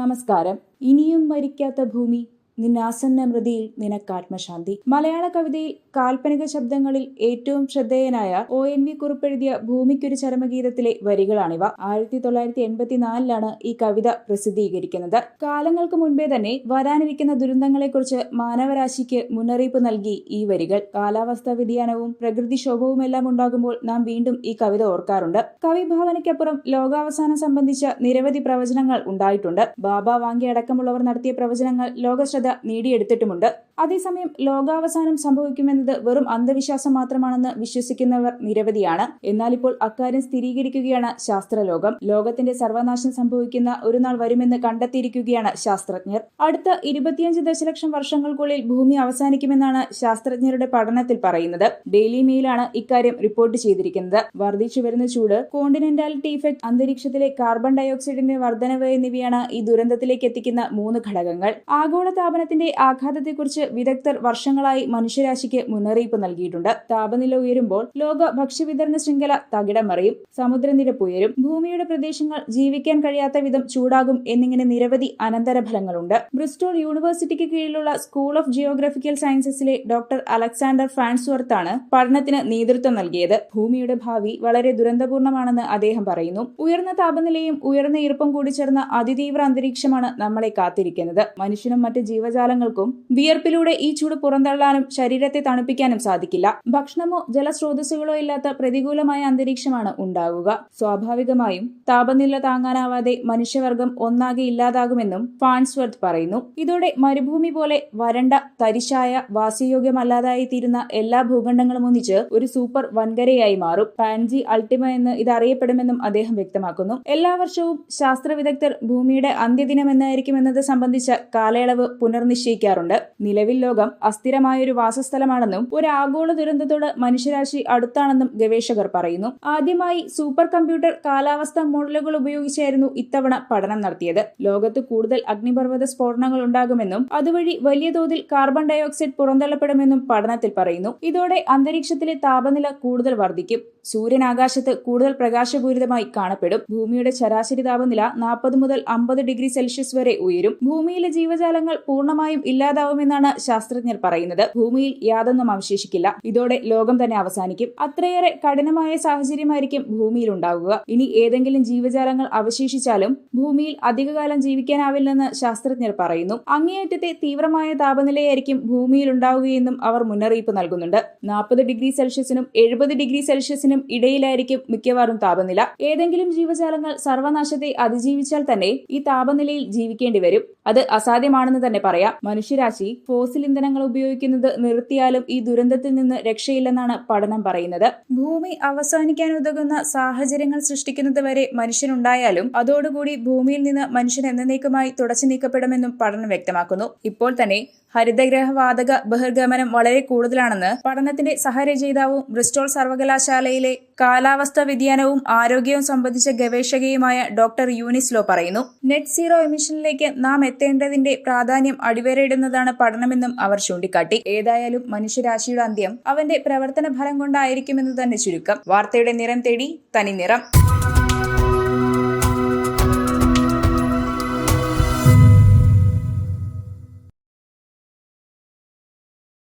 നമസ്കാരം. ഇനിയും മരിക്കാത്ത ഭൂമി നിന്നാസന്ന മൃതിയിൽ നിനക്കാത്മശാന്തി മലയാള കവിതയിൽ കാൽപ്പനിക ശബ്ദങ്ങളിൽ ഏറ്റവും ശ്രദ്ധേയനായ ഒ. എൻ. വി. കുറിപ്പെഴുതിയ ഭൂമിക്കൊരു ചരമഗീതത്തിലെ വരികളാണിവ. ആയിരത്തി തൊള്ളായിരത്തി എൺപത്തിനാലിലാണ് ഈ കവിത പ്രസിദ്ധീകരിക്കുന്നത്. കാലങ്ങൾക്ക് മുൻപേ തന്നെ വരാനിരിക്കുന്ന ദുരന്തങ്ങളെക്കുറിച്ച് മാനവരാശിക്ക് മുന്നറിയിപ്പ് നൽകി ഈ വരികൾ. കാലാവസ്ഥാ വ്യതിയാനവും പ്രകൃതിക്ഷോഭവും എല്ലാം ഉണ്ടാകുമ്പോൾ നാം വീണ്ടും ഈ കവിത ഓർക്കാറുണ്ട്. കവിഭാവനയ്ക്കപ്പുറം ലോകാവസാനം സംബന്ധിച്ച നിരവധി പ്രവചനങ്ങൾ ഉണ്ടായിട്ടുണ്ട്. ബാബ വാങ്കി അടക്കമുള്ളവർ നടത്തിയ പ്രവചനങ്ങൾ ലോകശ്രദ്ധ നേടിയെടുത്തിട്ടുമുണ്ട്. അതേസമയം ലോകാവസാനം സംഭവിക്കുമെന്നത് വെറും അന്ധവിശ്വാസം മാത്രമാണെന്ന് വിശ്വസിക്കുന്നവർ നിരവധിയാണ്. എന്നാൽ ഇപ്പോൾ അക്കാര്യം സ്ഥിരീകരിക്കുകയാണ് ശാസ്ത്രലോകം. ലോകത്തിന്റെ സർവനാശം സംഭവിക്കുന്ന ഒരു നാൾ വരുമെന്ന് കണ്ടെത്തിയിരിക്കുകയാണ് ശാസ്ത്രജ്ഞർ. അടുത്ത ഇരുപത്തിയഞ്ച് ദശലക്ഷം വർഷങ്ങൾക്കുള്ളിൽ ഭൂമി അവസാനിക്കുമെന്നാണ് ശാസ്ത്രജ്ഞരുടെ പഠനത്തിൽ പറയുന്നത്. ഡെയിലി മെയിലാണ് ഇക്കാര്യം റിപ്പോർട്ട് ചെയ്തിരിക്കുന്നത്. വർദ്ധിച്ചു വരുന്ന ചൂട് കോണ്ടിനെന്റാലിറ്റി ഇഫക്ട് അന്തരീക്ഷത്തിലെ കാർബൺ ഡയോക്സൈഡിന്റെ വർധനവ് എന്നിവയാണ് ഈ ദുരന്തത്തിലേക്ക് എത്തിക്കുന്ന മൂന്ന് ഘടകങ്ങൾ. ആഗോള താപനത്തിന്റെ ആഘാതത്തെക്കുറിച്ച് വിദഗ്ധർ വർഷങ്ങളായി മനുഷ്യരാശിക്ക് മുന്നറിയിപ്പ് നൽകിയിട്ടുണ്ട്. താപനില ഉയരുമ്പോൾ ലോക ഭക്ഷ്യവിതരണ ശൃംഖല തകിടമറിയും സമുദ്രനിരപ്പ് ഉയരും ഭൂമിയുടെ പ്രദേശങ്ങൾ ജീവിക്കാൻ കഴിയാത്ത വിധം ചൂടാകും എന്നിങ്ങനെ നിരവധി അനന്തരഫലങ്ങളുണ്ട്. ബ്രിസ്റ്റോൾ യൂണിവേഴ്സിറ്റിക്ക് കീഴിലുള്ള സ്കൂൾ ഓഫ് ജിയോഗ്രഫിക്കൽ സയൻസസിലെ ഡോക്ടർ അലക്സാണ്ടർ ഫാൻസ്വർത്ത് ആണ് പഠനത്തിന് നേതൃത്വം നൽകിയത്. ഭൂമിയുടെ ഭാവി വളരെ ദുരന്തപൂർണമാണെന്ന് അദ്ദേഹം പറയുന്നു. ഉയർന്ന താപനിലയും ഉയർന്ന ഈർപ്പം കൂടി ചേർന്ന അതിതീവ്ര അന്തരീക്ഷമാണ് നമ്മളെ കാത്തിരിക്കുന്നത്. മനുഷ്യനും മറ്റ് ജീവജാലങ്ങൾക്കും വിയർപ്പിലൂടെ ഈ ചൂട് പുറന്തള്ളാനും ശരീരത്തെ തണുപ്പിക്കാനും സാധിക്കില്ല. ഭക്ഷണമോ ജലസ്രോതസ്സുകളോ ഇല്ലാത്ത പ്രതികൂലമായ അന്തരീക്ഷമാണ് ഉണ്ടാവുക. സ്വാഭാവികമായും താപനില താങ്ങാനാവാതെ മനുഷ്യവർഗം ഒന്നാകെ ഇല്ലാതാകുമെന്നും ഫാൻസ്വർത്ത് പറയുന്നു. ഇതോടെ മരുഭൂമി പോലെ വരണ്ട തരിശായ വാസയോഗ്യമല്ലാതായി തീരുന്ന എല്ലാ ഭൂഖണ്ഡങ്ങളും ഒന്നിച്ച് ഒരു സൂപ്പർ വൻകരയായി മാറും. പാൻജി അൾട്ടിമ എന്ന് ഇത് അറിയപ്പെടുമെന്നും അദ്ദേഹം വ്യക്തമാക്കുന്നു. എല്ലാ വർഷവും ശാസ്ത്ര വിദഗ്ധർ ഭൂമിയുടെ അന്ത്യദിനം എന്നായിരിക്കും എന്നത് സംബന്ധിച്ച കാലയളവ് പുനർനിശ്ചയിക്കാറുണ്ട്. നിലവിൽ ലോകം അസ്ഥിരമായൊരു വാസസ്ഥലമാണെന്നും ഒരു ആഗോള ദുരന്തത്തോട് മനുഷ്യരാശി അടുത്താണെന്നും ഗവേഷകർ പറയുന്നു. ആദ്യമായി സൂപ്പർ കമ്പ്യൂട്ടർ കാലാവസ്ഥാ മോഡലുകൾ ഉപയോഗിച്ചായിരുന്നു ഇത്തവണ പഠനം നടത്തിയത്. ലോകത്ത് കൂടുതൽ അഗ്നിപർവത സ്ഫോടനങ്ങൾ ഉണ്ടാകുമെന്നും അതുവഴി വലിയ തോതിൽ കാർബൺ ഡയോക്സൈഡ് പുറന്തള്ളപ്പെടുമെന്നും പഠനത്തിൽ പറയുന്നു. ഇതോടെ അന്തരീക്ഷത്തിലെ താപനില കൂടുതൽ വർദ്ധിക്കും. സൂര്യൻ ആകാശത്ത് കൂടുതൽ പ്രകാശപൂരിതമായി കാണപ്പെടും. ഭൂമിയുടെ ശരാശരി താപനില നാൽപ്പത് മുതൽ അമ്പത് ഡിഗ്രി സെൽഷ്യസ് വരെ ഉയരും. ഭൂമിയിലെ ജീവജാലങ്ങൾ പൂർണമായും ഇല്ലാതാവുമെന്നാണ് ശാസ്ത്രജ്ഞർ പറയുന്നത്. ഭൂമിയിൽ യാതൊന്നും അവശേഷിക്കില്ല. ഇതോടെ ലോകം തന്നെ അവസാനിക്കും. അത്രയേറെ കഠിനമായ സാഹചര്യമായിരിക്കും ഭൂമിയിൽ ഉണ്ടാകുക ഇനി ഏതെങ്കിലും ജീവജാലങ്ങൾ അവശേഷിച്ചാലും ഭൂമിയിൽ അധികകാലം ജീവിക്കാനാവില്ലെന്ന് ശാസ്ത്രജ്ഞർ പറയുന്നു. അങ്ങേയറ്റത്തെ തീവ്രമായ താപനിലയായിരിക്കും ഭൂമിയിൽ ഉണ്ടാവുകയെന്നും അവർ മുന്നറിയിപ്പ് നൽകുന്നുണ്ട്. നാൽപ്പത് ഡിഗ്രി സെൽഷ്യസിനും എഴുപത് ഡിഗ്രി സെൽഷ്യസിനും ഇടയിലായിരിക്കും മിക്കവാറും താപനില. ഏതെങ്കിലും ജീവജാലങ്ങൾ സർവനാശത്തെ അതിജീവിച്ചാൽ തന്നെ ഈ താപനിലയിൽ ജീവിക്കേണ്ടി വരും. അത് അസാധ്യമാണെന്ന് തന്നെ പറയാം. മനുഷ്യരാശി ഫോസിൽ ഇന്ധനങ്ങൾ ഉപയോഗിക്കുന്നത് നിർത്തിയാലും ഈ ദുരന്തത്തിൽ നിന്ന് രക്ഷയില്ലെന്നാണ് പഠനം പറയുന്നത്. ഭൂമി അവസാനിക്കാൻ ഉതകുന്ന സാഹചര്യങ്ങൾ സൃഷ്ടിക്കുന്നത് വരെ മനുഷ്യനുണ്ടായാലും അതോടുകൂടി ഭൂമിയിൽ നിന്ന് മനുഷ്യൻ എന്നേക്കുമായി തുടച്ചു നീക്കപ്പെടുമെന്നും പഠനം വ്യക്തമാക്കുന്നു. ഇപ്പോൾ തന്നെ ഹരിതഗ്രഹ വാതക ബഹിർഗമനം വളരെ കൂടുതലാണെന്ന് പഠനത്തിന്റെ സഹരചയിതാവും ബ്രിസ്റ്റോൾ സർവകലാശാലയിലെ കാലാവസ്ഥാ വ്യതിയാനവും ആരോഗ്യവും സംബന്ധിച്ച ഗവേഷകയുമായ ഡോക്ടർ യൂനിസ്ലോ പറയുന്നു. നെറ്റ് സീറോ എമിഷനിലേക്ക് നാം എത്തേണ്ടതിന്റെ പ്രാധാന്യം അടിവരയിടുന്നതാണ് പഠനമെന്നും അവർ ചൂണ്ടിക്കാട്ടി. ഏതായാലും മനുഷ്യരാശിയുടെ അന്ത്യം അവന്റെ പ്രവർത്തന ഫലം കൊണ്ടായിരിക്കുമെന്ന് തന്നെ ചുരുക്കം. വാർത്തയുടെ നിറം തേടി തനി നിറം.